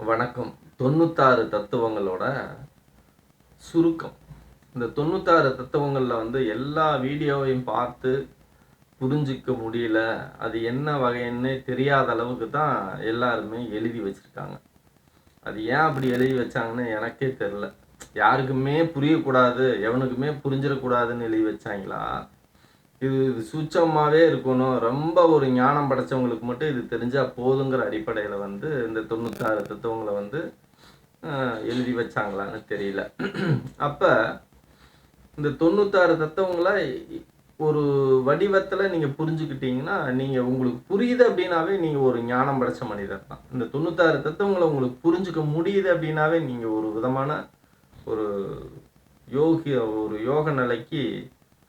வணக்கம். தொண்ணூத்தாறு தத்துவங்களோட சுருக்கம். இந்த தொண்ணூத்தாறு தத்துவங்களில் வந்து எல்லா வீடியோவையும் பார்த்து புரிஞ்சிக்க முடியல. அது என்ன வகைன்னு தெரியாத அளவுக்கு தான் எல்லாருமே எழுதி வச்சிருக்காங்க. அது ஏன் அப்படி எழுதி வச்சாங்கன்னு எனக்கே தெரில யாருக்குமே புரியக்கூடாது எவனுக்குமே புரிஞ்சிடக்கூடாதுன்னு எழுதி வச்சாங்களா? இது இது சூட்சமாகவே இருக்கணும். ரொம்ப ஒரு ஞானம் படைச்சவங்களுக்கு மட்டும் இது தெரிஞ்சால் போதுங்கிற அடிப்படையில் வந்து இந்த தொண்ணூத்தாறு தத்துவங்களை வந்து எழுதி வச்சாங்களான்னு தெரியல. அப்போ இந்த தொண்ணூத்தாறு தத்துவங்களை ஒரு வடிவத்தில் நீங்கள் புரிஞ்சுக்கிட்டீங்கன்னா நீங்கள் உங்களுக்கு புரியுது அப்படின்னாவே நீங்கள் ஒரு ஞானம் படைச்ச மனிதர் தான். இந்த தொண்ணூத்தாறு தத்துவங்களை உங்களுக்கு புரிஞ்சுக்க முடியுது அப்படின்னாவே நீங்கள் ஒரு விதமான ஒரு யோகி ஒரு யோக நிலைக்கு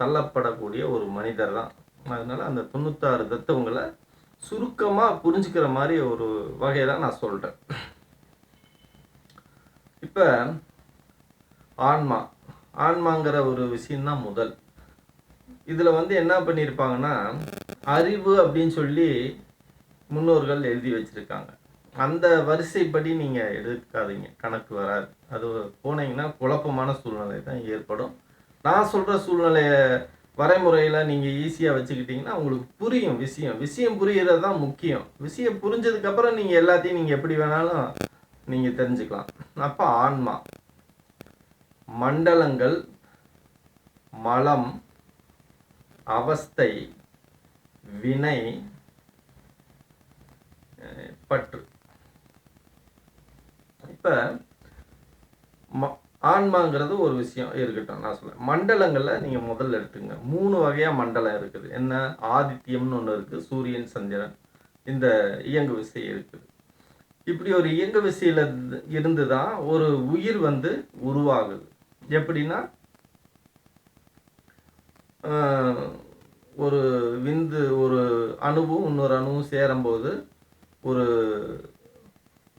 தள்ளப்படக்கூடிய ஒரு மனிதர் தான் அதனால அந்த தொண்ணூத்தாறு தத்துவங்களை சுருக்கமாக புரிஞ்சுக்கிற மாதிரி ஒரு வகையை நான் சொல்கிறேன் இப்போ ஆன்மா. ஆன்மாங்கிற ஒரு விஷயம்தான் முதல். இதில் வந்து என்ன பண்ணியிருப்பாங்கன்னா அறிவு அப்படின்னு சொல்லி முன்னோர்கள் எழுதி வச்சுருக்காங்க. அந்த வரிசைப்படி நீங்கள் எடுக்காதீங்க. கணக்கு வராது. அது போனீங்கன்னா குழப்பமான சூழ்நிலை தான் ஏற்படும். நான் சொல்கிற சூழ்நிலையை வரைமுறையில் நீங்கள் ஈஸியாக வச்சுக்கிட்டிங்கன்னா உங்களுக்கு புரியும் விஷயம். விஷயம் புரிகிறது தான் முக்கியம். விஷயம் புரிஞ்சதுக்கப்புறம் நீங்கள் எல்லாத்தையும் நீங்கள் எப்படி வேணாலும் நீங்கள் தெரிஞ்சுக்கலாம். அப்போ ஆன்மா. மண்டலங்கள் மலம் அவஸ்தை வினை பற்று. இப்போ ம ஆன்மாங்கிறது ஒரு விஷயம் இருக்கட்டும் நான் சொல்றேன். மண்டலங்களில் நீங்கள் முதல்ல எடுத்துங்க. மூணு வகையாக மண்டலம் இருக்குது. என்ன? ஆதித்யம்னு ஒன்று இருக்குது சூரியன் சந்திரன். இந்த இயங்கு விசை இருக்குது இப்படி ஒரு இயங்கு விசையில் இருந்து தான் ஒரு உயிர் வந்து உருவாகுது. எப்படின்னா ஆஹ், ஒரு விந்து ஒரு அணுவும் இன்னொரு அணுவும் சேரும்போது ஒரு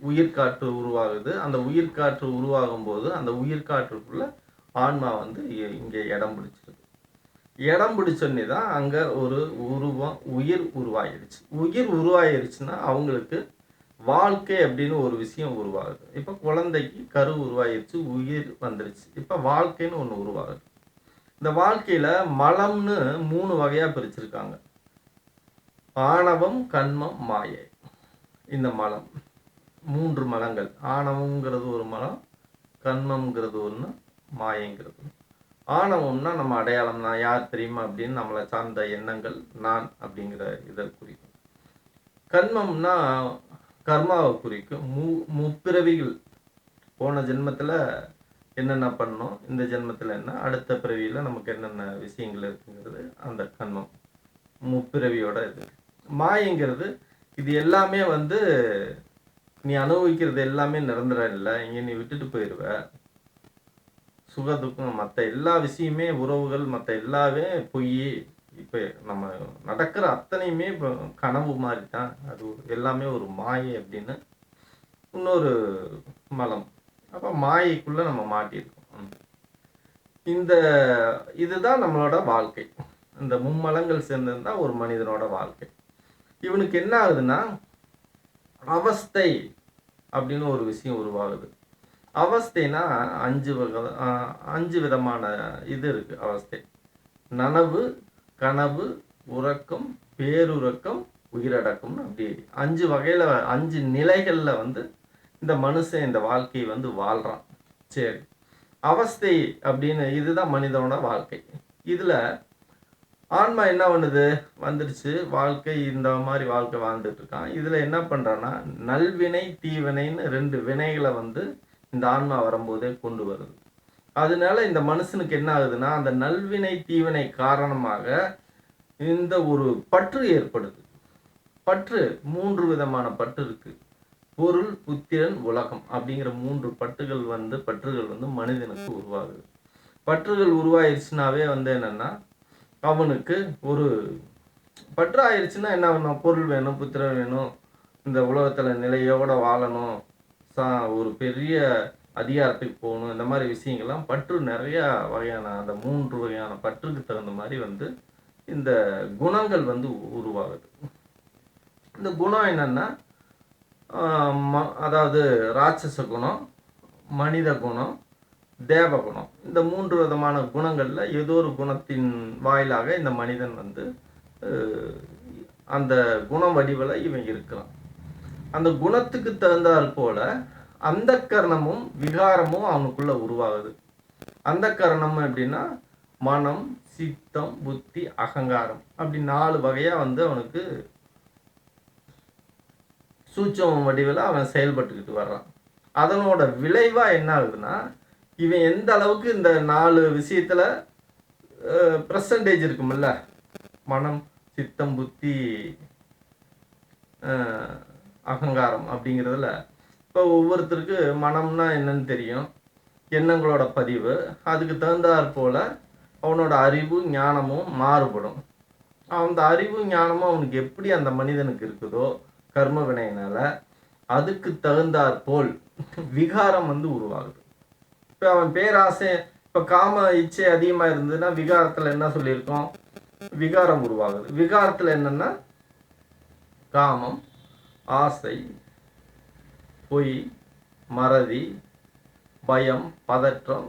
உயிர்காற்று உருவாகுது. அந்த உயிர்காற்று உருவாகும் போது அந்த உயிர்காற்றுக்குள்ள ஆன்மா வந்து இ- இங்கே இடம் பிடிச்சிருது. இடம் பிடிச்சோன்னே தான் அங்கே ஒரு உருவம் உயிர் உருவாயிருச்சு உயிர் உருவாயிருச்சுன்னா அவங்களுக்கு வாழ்க்கை அப்படின்னு ஒரு விஷயம் உருவாகுது. இப்போ குழந்தைக்கு கரு உருவாயிருச்சு உயிர் வந்துருச்சு. இப்போ வாழ்க்கைன்னு ஒன்று உருவாகுது. இந்த வாழ்க்கையில் மலம்னு மூணு வகையாக பிரிச்சிருக்காங்க. ஆணவம் கண்மம் மாயை. இந்த மலம். மூன்று மலங்கள். ஆணவங்கிறது ஒரு மலம் கண்மம்ங்கிறது ஒன்று மாயங்கிறது ஒண்ணு. ஆணவம்னா நம்ம அடையாளம் நான் யார் தெரியுமா அப்படின்னு நம்மளை சார்ந்த எண்ணங்கள் நான் அப்படிங்கிற இதை குறிக்கும். கண்மம்னா கர்மாவை குறிக்கும். மு முப்பிறவிகள் போன ஜென்மத்தில் என்னென்ன பண்ணோம்? இந்த ஜென்மத்தில் என்ன? அடுத்த பிறவியில் நமக்கு என்னென்ன விஷயங்கள் இருக்குங்கிறது அந்த கண்மம். முப்பிறவியோட இது. மாயங்கிறது இது எல்லாமே வந்து நீ அனுபவிக்கிறது எல்லாமே நிரந்தரம் இல்லை. இங்கே நீ விட்டுட்டு போயிடுவ சுக துக்கம் மற்ற எல்லா விஷயமே உறவுகள் மற்ற எல்லாமே பொய். இப்போ நம்ம நடக்கிற அத்தனையுமே இப்போ கனவு மாதிரி தான் அது எல்லாமே ஒரு மாயை அப்படின்னு இன்னொரு மலம். அப்போ மாயைக்குள்ளே நம்ம மாட்டியிருக்கோம். இந்த இதுதான் நம்மளோட வாழ்க்கை. இந்த மும்மலங்கள் சேர்ந்தது தான் ஒரு மனிதனோட வாழ்க்கை. இவனுக்கு என்ன ஆகுதுன்னா அவஸ்தை அப்படின்னு ஒரு விஷயம் உருவாகுது. அவஸ்தைனா அஞ்சு வகை அஞ்சு விதமான இது இருக்குது அவஸ்தை. நனவு கனவு உறக்கம் பேருறக்கம் உயிரடக்கம்னு அப்படி அஞ்சு வகையில் அஞ்சு நிலைகளில் வந்து இந்த மனுஷன் இந்த வாழ்க்கையை வந்து வாழ்கிறான் சரி. அவஸ்தை அப்படின்னு இதுதான் மனிதனோட வாழ்க்கை. இதில் ஆன்மா என்ன பண்ணுது? வந்துடுச்சு. வாழ்க்கை இந்த மாதிரி வாழ்க்கை வாழ்ந்துட்டு இருக்கான். இதில் என்ன பண்ணுறான்னா நல்வினை தீவினைன்னு ரெண்டு வினைகளை வந்து இந்த ஆன்மா வரும்போதே கொண்டு வருது. அதனால இந்த மனுஷனுக்கு என்ன ஆகுதுன்னா அந்த நல்வினை தீவினை காரணமாக இந்த ஒரு பற்று ஏற்படுது. பற்று மூன்று விதமான பற்று இருக்கு. பொருள் புத்திரன் உலகம் அப்படிங்கிற மூன்று பற்றுகள் வந்து பற்றுகள் வந்து மனிதனுக்கு உருவாகுது. பற்றுகள் உருவாயிருச்சுனாவே வந்து என்னன்னா அவனுக்கு ஒரு பற்று ஆயிடுச்சுன்னா என்ன வேணும் பொருள் வேணும் புத்திரம் வேணும். இந்த உலகத்தில் நிலையோட வாழணும். சா ஒரு பெரிய அதிகாரத்துக்கு போகணும். இந்த மாதிரி விஷயங்கள்லாம் பற்று நிறைய வகையான அந்த மூன்று வகையான பற்றுக்கு தகுந்த மாதிரி வந்து இந்த குணங்கள் வந்து உருவாகுது. இந்த குணம் என்னன்னா ம- அதாவது ராட்சச குணம் மனித குணம் தேவ குணம் இந்த மூன்று விதமான குணங்களில் ஏதோ ஒரு குணத்தின் வாயிலாக இந்த மனிதன் வந்து அந்த குண வடிவில் இவன் இருக்கிறான் அந்த குணத்துக்கு தகுந்தாற் போல அந்த கரணமும் விகாரமும் அவனுக்குள்ள உருவாகுது. அந்த கரணம் எப்படின்னா மனம் சித்தம் புத்தி அகங்காரம். அப்படி நாலு வகையாக வந்து அவனுக்கு சூட்சம் வடிவில் அவன் செயல்பட்டுக்கிட்டு வர்றான். அதனோட விளைவாக என்ன ஆகுதுன்னா இவன் எந்த அளவுக்கு இந்த நாலு விஷயத்துல பர்சன்டேஜ் இருக்கும்ல மனம் சித்தம் புத்தி அகங்காரம் அப்படிங்கிறதுல. இப்போ ஒவ்வொருத்தருக்கு மனம்னா என்னன்னு தெரியும். எண்ணங்களோட பதிவு. அதுக்கு தகுந்தாற் போல அவனோட அறிவு ஞானமும் மாறுபடும். அந்த அறிவு ஞானமும் அவனுக்கு எப்படி அந்த மனிதனுக்கு இருக்குதோ கர்ம வினையினால அதுக்கு தகுந்தாற் போல் விகாரம் வந்து உருவாகுது. இப்போ அவன் பேராசை இப்போ காம இச்சை அதிகமாக இருந்ததுன்னா விகாரத்தில் என்ன சொல்லியிருக்கோம்? விகாரம் உருவாகுது. விகாரத்தில் என்னன்னா காமம் ஆசை பொய் மறதி பயம் பதற்றம்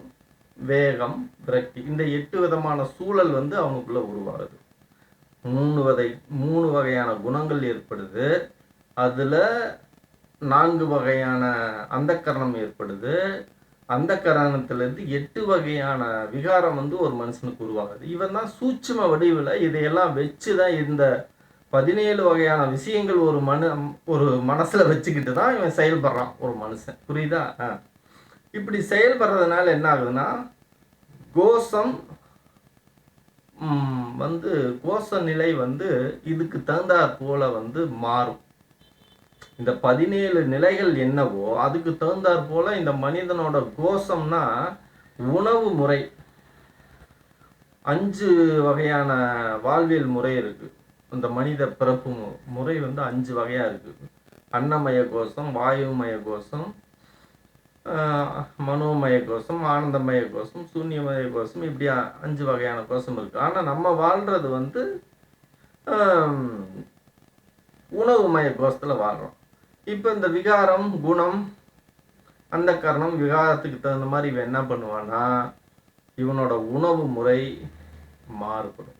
வேகம் விரக்தி. இந்த எட்டு விதமான சூழல் வந்து அவனுக்குள்ளே உருவாகுது. மூணு வகை மூணு வகையான குணங்கள் ஏற்படுது. அதில் நான்கு வகையான அந்தக்கரணம் ஏற்படுது. அந்த கரணத்திலிருந்து எட்டு வகையான விகாரம் வந்து ஒரு மனுஷனுக்கு உருவாகுது. இவன் தான் சூட்சும வடிவில் இதையெல்லாம் வச்சு தான் இந்த பதினேழு வகையான விஷயங்கள் ஒரு மனு ஒரு மனசில் வச்சுக்கிட்டு தான் இவன் செயல்படுறான் ஒரு மனுஷன். புரியுதா? ஆ. இப்படி செயல்படுறதுனால என்ன ஆகுதுன்னா கோஷம் வந்து கோஷ நிலை வந்து இதுக்கு தகுந்தாற் போல வந்து மாறும். இந்த பதினேழு நிலைகள் என்னவோ அதுக்கு தகுந்தாற் போல இந்த மனிதனோட கோஷம்னா உணவு முறை. அஞ்சு வகையான வாழ்வியல் முறை இருக்கு. இந்த மனித பிறப்பு முறை வந்து அஞ்சு வகையா இருக்கு. அன்னமய கோஷம் வாயுமய கோஷம் மனோமய கோஷம் ஆனந்தமய கோஷம் சூன்யமய கோஷம் இப்படி அஞ்சு வகையான கோஷம் இருக்கு. ஆனா நம்ம வாழ்றது வந்து உணவுமய கோஷத்துல வாழ்றோம். இப்போ இந்த விகாரம் குணம் அந்த காரணம் விகாரத்துக்கு தகுந்த மாதிரி இவன் என்ன பண்ணுவான்னா இவனோட உணவு முறை மாறுபடும்.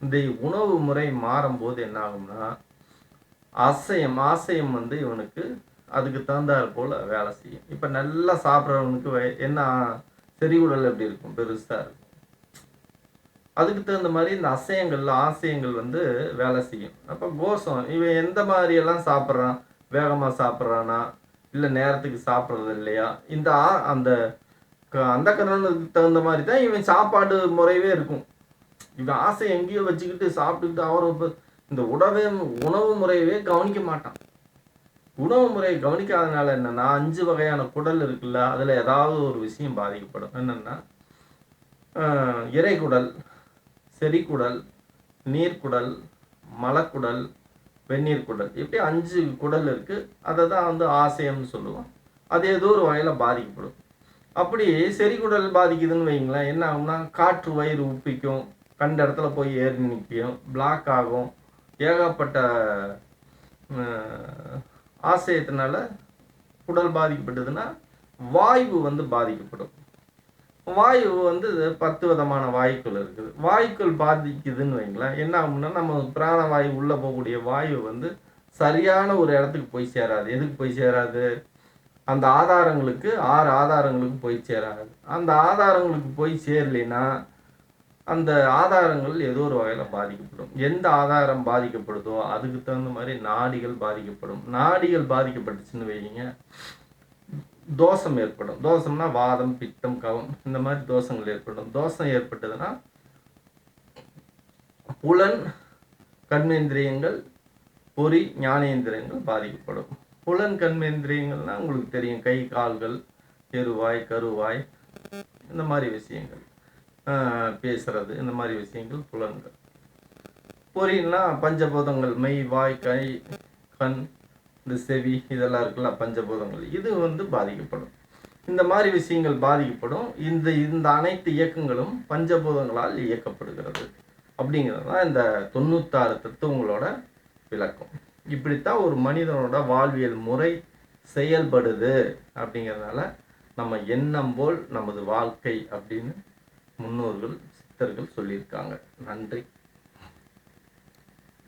இந்த உணவு முறை மாறும்போது என்ன ஆகும்னா அசையம் ஆசையம் வந்து இவனுக்கு அதுக்கு தகுந்தாற் போல் வேலை செய்யும். இப்போ நல்லா சாப்பிட்றவனுக்கு வய- என்ன செறிவுடல் எப்படி இருக்கும்? பெருசாக இருக்கும். அதுக்கு தகுந்த மாதிரி இந்த அசையங்கள் ஆசையங்கள் வந்து வேலை செய்யும். அப்போ கோஷம் இவன் எந்த மாதிரியெல்லாம் சாப்பிட்றான்? வேகமா சாப்பிட்றானா? இல்லை நேரத்துக்கு சாப்பிட்றது இல்லையா? இந்த ஆ- அந்த க- அந்த கரணத்துக்கு தகுந்த மாதிரி தான் இவன் சாப்பாடு முறையவே இருக்கும். இவன் ஆசை எங்கேயோ வச்சுக்கிட்டு சாப்பிட்டுக்கிட்டு அவரை இப்போ இந்த உணவே உணவு முறையவே கவனிக்க மாட்டான். உணவு முறையை கவனிக்காதனால என்னன்னா அஞ்சு வகையான குடல் இருக்குல்ல அதுல ஏதாவது ஒரு விஷயம் பாதிக்கப்படும். என்னன்னா இறைக்குடல் செரிக்குடல் நீர்க்குடல் மலக்குடல் வெந்நீர் குடல். இப்படி அஞ்சு குடல் இருக்கு. அதை தான் வந்து ஆசையம்னு சொல்லுவோம். அது ஏதோ ஒரு வகையில் பாதிக்கப்படும். அப்படி செரிகுடல் பாதிக்குதுன்னு வைங்களேன் என்ன ஆகும்னா காற்று வயிறு உப்பிக்கும். கண்ட இடத்துல போய் ஏறி நிற்கும். பிளாக் ஆகும். ஏகப்பட்ட ஆசையத்தினால குடல் பாதிக்கப்பட்டதுன்னா வாய்வு வந்து பாதிக்கப்படும். வாயு வந்து பத்து விதமான வாயுக்கள் இருக்குது. வாயுக்கள் பாதிக்குதுன்னு வைங்களேன். என்ன ஆகும்னா நம்ம பிராணவாயு உள்ளே போகக்கூடிய வாயு வந்து சரியான ஒரு இடத்துக்கு போய் சேராது. எதுக்கு போய் சேராது? அந்த ஆதாரங்களுக்கு ஆறு ஆதாரங்களுக்கு போய் சேராது. அந்த ஆதாரங்களுக்கு போய் சேரலைன்னா அந்த ஆதாரங்கள் ஏதோ ஒரு வகையில் பாதிக்கப்படும். எந்த ஆதாரம் பாதிக்கப்படுதோ அதுக்கு தகுந்த மாதிரி நாடிகள் பாதிக்கப்படும். நாடிகள் பாதிக்கப்பட்டுச்சுன்னு வைங்க. தோஷம் ஏற்படும். தோஷம்னா வாதம் பித்தம் கவம் இந்த மாதிரி தோஷங்கள் ஏற்படும். தோஷம் ஏற்பட்டதுன்னா புலன் கண்மேந்திரியங்கள் பொறி ஞானேந்திரியங்கள் பாதிக்கப்படும். புலன் கர்மேந்திரியங்கள்னா உங்களுக்கு தெரியும். கை கால்கள் எருவாய் கருவாய் இந்த மாதிரி விஷயங்கள். ஆஹ் பேசுறது இந்த மாதிரி விஷயங்கள் புலன்கள். பொறின்னா பஞ்சபூதங்கள் மெய் வாய் கை கண் இந்த செவி இதெல்லாம் இருக்குல்ல பஞ்சபூதங்கள் இது வந்து பாதிக்கப்படும். இந்த மாதிரி விஷயங்கள் பாதிக்கப்படும். இந்த இந்த அனைத்து இயக்கங்களும் பஞ்சபூதங்களால் இயக்கப்படுகிறது. அப்படிங்கிறது தான் இந்த தொண்ணூத்தாறு தத்துவங்களோட விளக்கம். இப்படித்தான் ஒரு மனிதனோட வாழ்வியல் முறை செயல்படுது அப்படிங்கிறதுனால நம்ம எண்ணம் போல் நமது வாழ்க்கை அப்படின்னு முன்னோர்கள் சித்தர்கள் சொல்லியிருக்காங்க. நன்றி.